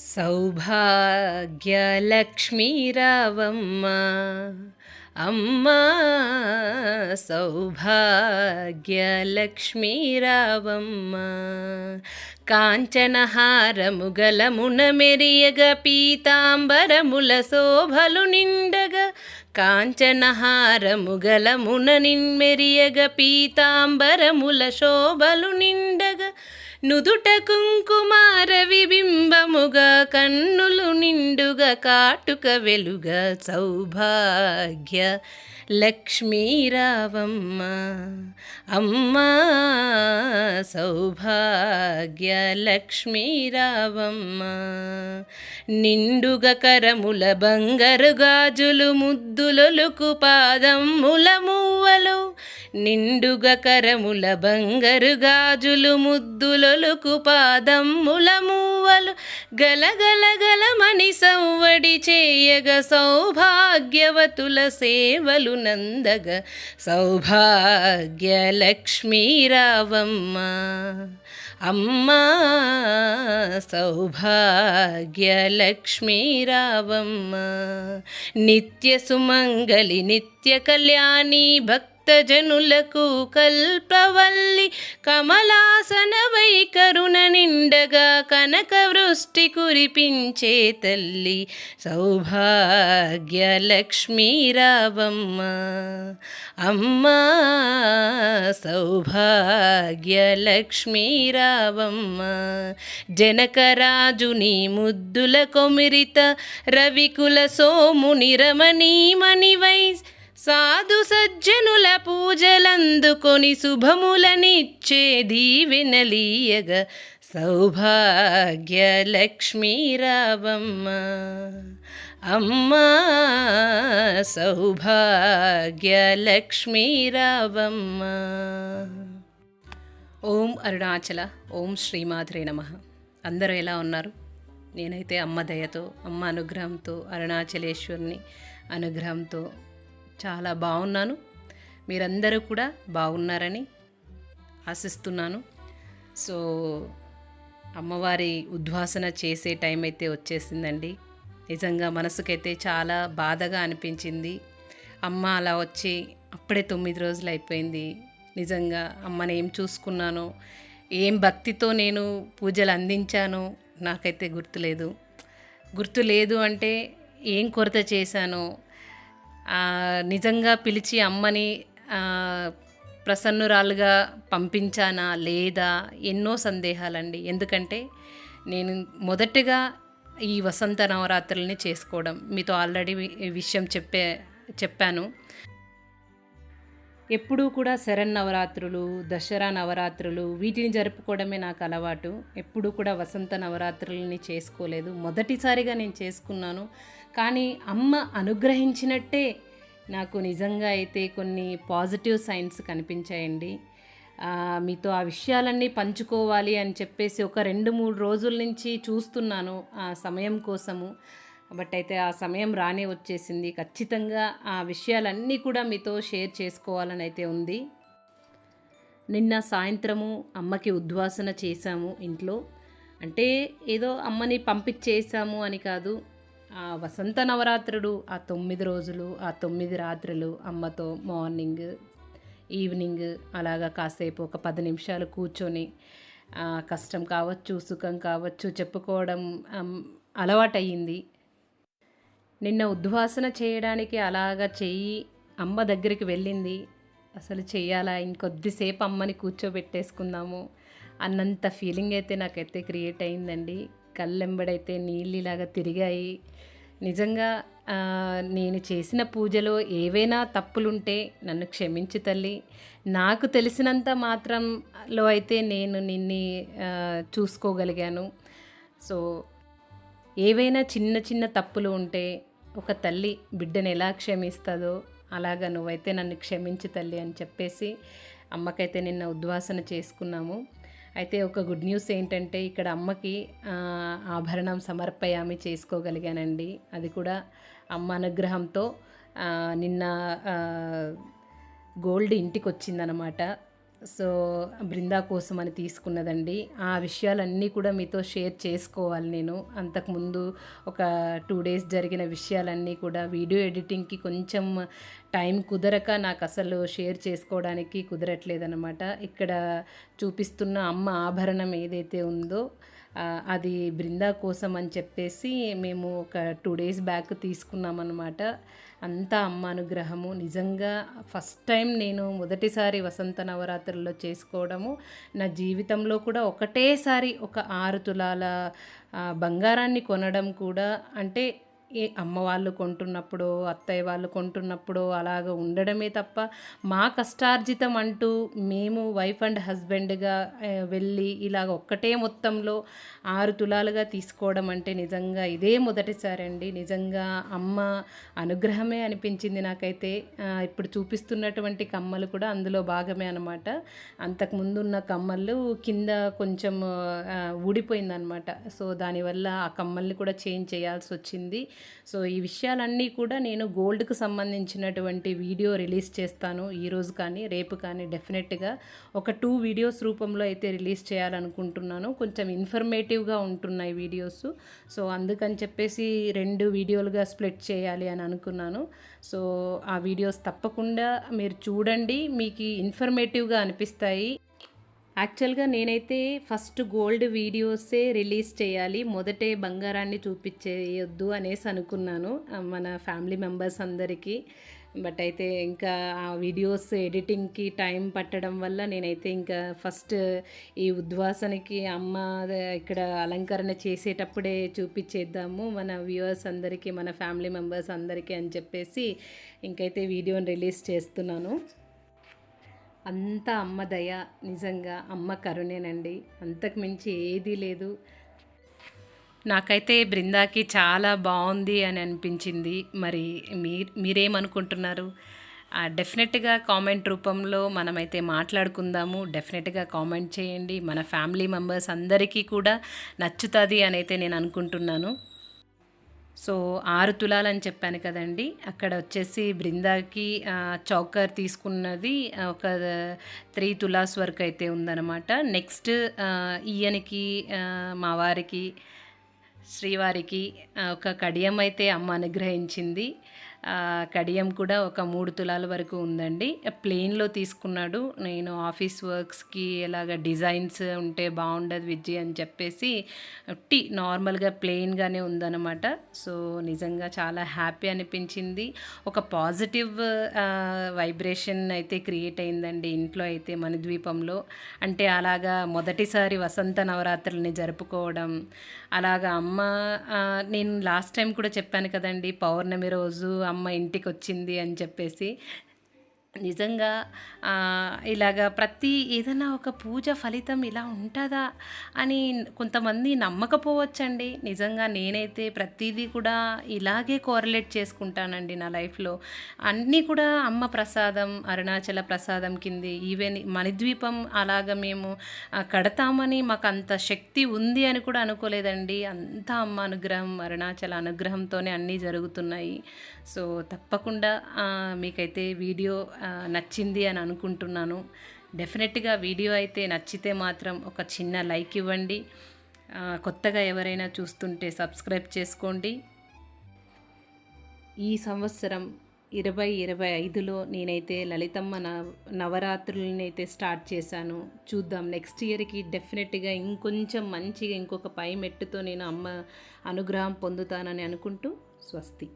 సౌభాగ్యలక్ష్మీరావమ్మ. అమ్మా సౌభాగ్యలక్ష్మీరావమ్మ. కాంచనహారముగలమున మెరియగ పీతాంబరముల శోభలు నిండగా. కాంచనహారముగలమున నిన్మెరియగ పీతాంబరముల శోభలు నిండగా. నుదుట కుంకుమార విబింబముగా కన్నులు నిండుగా కాటుక వెలుగ సౌభాగ్య లక్ష్మీరావమ్మ అమ్మ సౌభాగ్య లక్ష్మీరావమ్మ. నిండుగ కరముల బంగారు గాజులు ముద్దులొలుకు పాదం మువ్వలు నిండుగ కరముల బంగరు గాజులు ముద్దులొలుకు పాదమ్ముల మూవలు గలగలగలమని సవ్వడి చేయగ సౌభాగ్యవతుల సేవలు నందగ సౌభాగ్య లక్ష్మీరావమ్మ అమ్మా సౌభాగ్య లక్ష్మీరావమ్మ నిత్య సుమంగళి నిత్య కళ్యాణి భక్తి భక్తజనులకు కల్పవల్లి కమలాసన వైకరుణ నిండగా కనక వృష్టి కురిపించే తల్లి సౌభాగ్య లక్ష్మీరావమ్మ అమ్మా సౌభాగ్య లక్ష్మీరావమ్మ జనకరాజుని ముద్దుల కొమిరిత రవికుల సోముని వైస్ సాధు సజ్జనుల పూజలందుకొని శుభములనిచ్చే దీవెనలీయగ సౌభాగ్య లక్ష్మీరావమ్మ అమ్మా సౌభాగ్య లక్ష్మీరావమ్మ ఓం అరుణాచల ఓం శ్రీమాధురే నమ. అందరూ ఎలా ఉన్నారు? నేనైతే అమ్మ దయతో అమ్మ అనుగ్రహంతో అరుణాచలేశ్వరుని అనుగ్రహంతో చాలా బాగున్నాను. మీరందరూ కూడా బాగున్నారని ఆశిస్తున్నాను. సో అమ్మవారి ఉద్వాసన చేసే టైం అయితే వచ్చేసిందండి. నిజంగా మనసుకైతే చాలా బాధగా అనిపించింది. అమ్మ అలా వచ్చి అప్పుడే తొమ్మిది రోజులు అయిపోయింది. నిజంగా అమ్మని ఏం చూసుకున్నానో ఏం భక్తితో నేను పూజలు అందించానో నాకైతే గుర్తులేదు. గుర్తు లేదు అంటే ఏం కొరత చేశానో నిజంగా పిలిచి అమ్మని ప్రసన్నురాలుగా పంపించానా లేదా ఎన్నో సందేహాలండి. ఎందుకంటే నేను మొదటగా ఈ వసంత నవరాత్రుల్ని చేసుకోవడం మీతో ఆల్రెడీ విషయం చెప్పే చెప్పాను. ఎప్పుడూ కూడా శరణ్ నవరాత్రులు దసరా నవరాత్రులు వీటిని జరుపుకోవడమే నాకు అలవాటు. ఎప్పుడూ కూడా వసంత నవరాత్రులని చేసుకోలేదు. మొదటిసారిగా నేను చేసుకున్నాను. కానీ అమ్మ అనుగ్రహించినట్టే నాకు నిజంగా అయితే కొన్ని పాజిటివ్ సైన్స్ కనిపించాయండి. మీతో ఆ విషయాలన్నీ పంచుకోవాలి అని చెప్పేసి ఒక రెండు మూడు రోజుల నుంచి చూస్తున్నాను ఆ సమయం కోసము. బట్ అయితే ఆ సమయం రానే వచ్చేసింది. ఖచ్చితంగా ఆ విషయాలన్నీ కూడా మీతో షేర్ చేసుకోవాలని అయితే ఉంది. నిన్న సాయంత్రము అమ్మకి ఉద్వాసన చేశాము ఇంట్లో. అంటే ఏదో అమ్మని పంపించేసాము అని కాదు ఆ వసంత నవరాత్రుడు ఆ తొమ్మిది రోజులు ఆ తొమ్మిది రాత్రులు అమ్మతో మార్నింగ్ ఈవినింగ్ అలాగా కాసేపు ఒక పది నిమిషాలు కూర్చొని కష్టం కావచ్చు సుఖం కావచ్చు చెప్పుకోవడం అలవాటయ్యింది. నిన్న ఉద్వాసన చేయడానికి అలాగా చెయ్యి అమ్మ దగ్గరికి వెళ్ళింది. అసలు చెయ్యాలా? ఇంకొద్దిసేపు అమ్మని కూర్చోబెట్టేసుకుందాము అన్నంత ఫీలింగ్ అయితే నాకైతే క్రియేట్ అయిందండి. కళ్ళెంబడైతే నీళ్ళు ఇలాగా తిరిగాయి. నిజంగా నేను చేసిన పూజలో ఏవైనా తప్పులుంటే నన్ను క్షమించు తల్లి. నాకు తెలిసినంత మాత్రంలో అయితే నేను నిన్ని చూసుకోగలిగాను. సో ఏవైనా చిన్న చిన్న తప్పులు ఉంటే ఒక తల్లి బిడ్డను ఎలా క్షమిస్తుందో అలాగా నువ్వైతే నన్ను క్షమించి తల్లి అని చెప్పేసి అమ్మకైతే నిన్న ఉద్వాసన చేసుకున్నాము. అయితే ఒక గుడ్ న్యూస్ ఏంటంటే ఇక్కడ అమ్మకి ఆభరణం సమర్పయామి చేసుకోగలిగానండి. అది కూడా అమ్మ అనుగ్రహంతో నిన్న గోల్డ్ ఇంటికి వచ్చిందనమాట సో బృందా కోసం అని తీసుకున్నదండి. ఆ విషయాలన్నీ కూడా మీతో షేర్ చేసుకోవాలి నేను. అంతకుముందు ఒక టూ డేస్ జరిగిన విషయాలన్నీ కూడా వీడియో ఎడిటింగ్కి కొంచెం టైం కుదరక నాకు అసలు షేర్ చేసుకోవడానికి కుదరట్లేదనమాట ఇక్కడ చూపిస్తున్న అమ్మ ఆభరణం ఏదైతే ఉందో అది బృందా కోసం అని చెప్పేసి మేము ఒక టూ డేస్ బ్యాక్ తీసుకున్నామన్నమాట. అంతా అమ్మ అనుగ్రహము. నిజంగా ఫస్ట్ టైం నేను మొదటిసారి వసంత నవరాత్రుల్లో చేసుకోవడము. నా జీవితంలో కూడా ఒకటేసారి ఒక ఆరు తులాల బంగారాన్ని కొనడం కూడా అంటే ఏ అమ్మ వాళ్ళు కొంటున్నప్పుడు అత్తయ్య వాళ్ళు కొంటున్నప్పుడు అలాగ ఉండడమే తప్ప మా కష్టార్జితం అంటూ మేము వైఫ్ అండ్ హస్బెండ్గా వెళ్ళి ఇలాగ ఒక్కటే మొత్తంలో ఆరు తులాలుగా తీసుకోవడం అంటే నిజంగా ఇదే మొదటిసారి అండి నిజంగా అమ్మ అనుగ్రహమే అనిపించింది నాకైతే. ఇప్పుడు చూపిస్తున్నటువంటి కమ్మలు కూడా అందులో భాగమే అనమాట అంతకుముందున్న కమ్మలు కింద కొంచెం ఊడిపోయిందనమాట సో దానివల్ల ఆ కమ్మల్ని కూడా చేంజ్ చేయాల్సి వచ్చింది సో ఈ విషయాలన్నీ కూడా నేను గోల్డ్కి సంబంధించినటువంటి వీడియో రిలీజ్ చేస్తాను ఈరోజు కానీ రేపు కానీ డెఫినెట్గా ఒక టూ వీడియోస్ రూపంలో అయితే రిలీజ్ చేయాలనుకుంటున్నాను. కొంచెం ఇన్ఫర్మేటివ్గా ఉంటున్నాయి వీడియోస్. సో అందుకని చెప్పేసి రెండు వీడియోలుగా స్ప్లిట్ చేయాలి అని అనుకున్నాను. సో ఆ వీడియోస్ తప్పకుండా మీరు చూడండి. మీకు ఇన్ఫర్మేటివ్గా అనిపిస్తాయి. యాక్చువల్గా నేనైతే ఫస్ట్ గోల్డ్ వీడియోసే రిలీజ్ చేయాలి మొదటే బంగారాన్ని చూపించేయొద్దు అనేసి అనుకున్నాను మన ఫ్యామిలీ మెంబర్స్ అందరికీ. బట్ అయితే ఇంకా ఆ వీడియోస్ ఎడిటింగ్కి టైం పట్టడం వల్ల నేనైతే ఇంకా ఫస్ట్ ఈ ఉద్వాసనకి అమ్మ ఇక్కడ అలంకరణ చేసేటప్పుడే చూపించేద్దాము మన వ్యూవర్స్ అందరికీ మన ఫ్యామిలీ మెంబర్స్ అందరికీ అని చెప్పేసి ఇంకైతే వీడియోని రిలీజ్ చేస్తున్నాను. అంతా అమ్మ దయ నిజంగా అమ్మ కరుణేనండి. అంతకు మించి ఏదీ లేదు. నాకైతే బృందాకి చాలా బాగుంది అని అనిపించింది. మరి మీరు మీరేమనుకుంటున్నారు? ఆ, డెఫినెట్గా కామెంట్ రూపంలో మనమైతే మాట్లాడుకుందాము. డెఫినెట్గా కామెంట్ చేయండి. మన ఫ్యామిలీ మెంబర్స్ అందరికీ కూడా నచ్చుతుంది అని అయితే నేను అనుకుంటున్నాను. సో ఆరు తులాలని చెప్పాను కదండి. అక్కడ వచ్చేసి బృందాకి చౌకర్ తీసుకున్నది ఒక త్రీ తులాస్ వరకు అయితే ఉందన్నమాట. నెక్స్ట్ ఈయనకి మా వారికి శ్రీవారికి ఒక కడియం అయితే అమ్మ అనుగ్రహించింది. కడియం కూడా ఒక మూడు తులాల వరకు ఉందండి. ప్లెయిన్లో తీసుకున్నాడు. నేను ఆఫీస్ వర్క్స్కి ఇలాగ డిజైన్స్ ఉంటే బాగుండదు విజయ్ అని చెప్పేసి టీ నార్మల్గా ప్లెయిన్గానే ఉందన్నమాట. సో నిజంగా చాలా హ్యాపీ అనిపించింది. ఒక పాజిటివ్ వైబ్రేషన్ అయితే క్రియేట్ అయిందండి ఇంట్లో అయితే మన ద్వీపంలో అంటే అలాగా మొదటిసారి వసంత నవరాత్రులని జరుపుకోవడం అలాగా అమ్మ నేను లాస్ట్ టైం కూడా చెప్పాను కదండి పౌర్ణమి రోజు అమ్మ ఇంటికి వచ్చింది అని చెప్పేసి నిజంగా ఇలాగ ఇలాగా ప్రతి ఏదైనా ఒక పూజ ఫలితం ఇలా ఉంటుందా అని కొంతమంది నమ్మకపోవచ్చండి. నిజంగా నేనైతే ప్రతిదీ కూడా ఇలాగే కోరలేట్ చేసుకుంటానండి నా లైఫ్లో. అన్నీ కూడా అమ్మ ప్రసాదం అరుణాచల ప్రసాదం కింది. ఈవెన్ మణిద్వీపం అలాగ మేము కడతామని మాకు అంత శక్తి ఉంది అని కూడా అనుకోలేదండి. అంతా అమ్మ అనుగ్రహం అరుణాచల అనుగ్రహంతోనే అన్నీ జరుగుతున్నాయి. సో తప్పకుండా మీకైతే వీడియో నచ్చింది అని అనుకుంటున్నాను. డెఫినెట్గా వీడియో అయితే నచ్చితే మాత్రం ఒక చిన్న లైక్ ఇవ్వండి. కొత్తగా ఎవరైనా చూస్తుంటే సబ్స్క్రైబ్ చేసుకోండి. ఈ సంవత్సరం ఇరవై ఇరవై ఐదులో నేనైతే లలితమ్మ నవ నవరాత్రులని అయితే స్టార్ట్ చేశాను. చూద్దాం నెక్స్ట్ ఇయర్కి డెఫినెట్గా ఇంకొంచెం మంచిగా ఇంకొక పై మెట్టుతో నేను అమ్మ అనుగ్రహం పొందుతానని అనుకుంటూ స్వస్తి.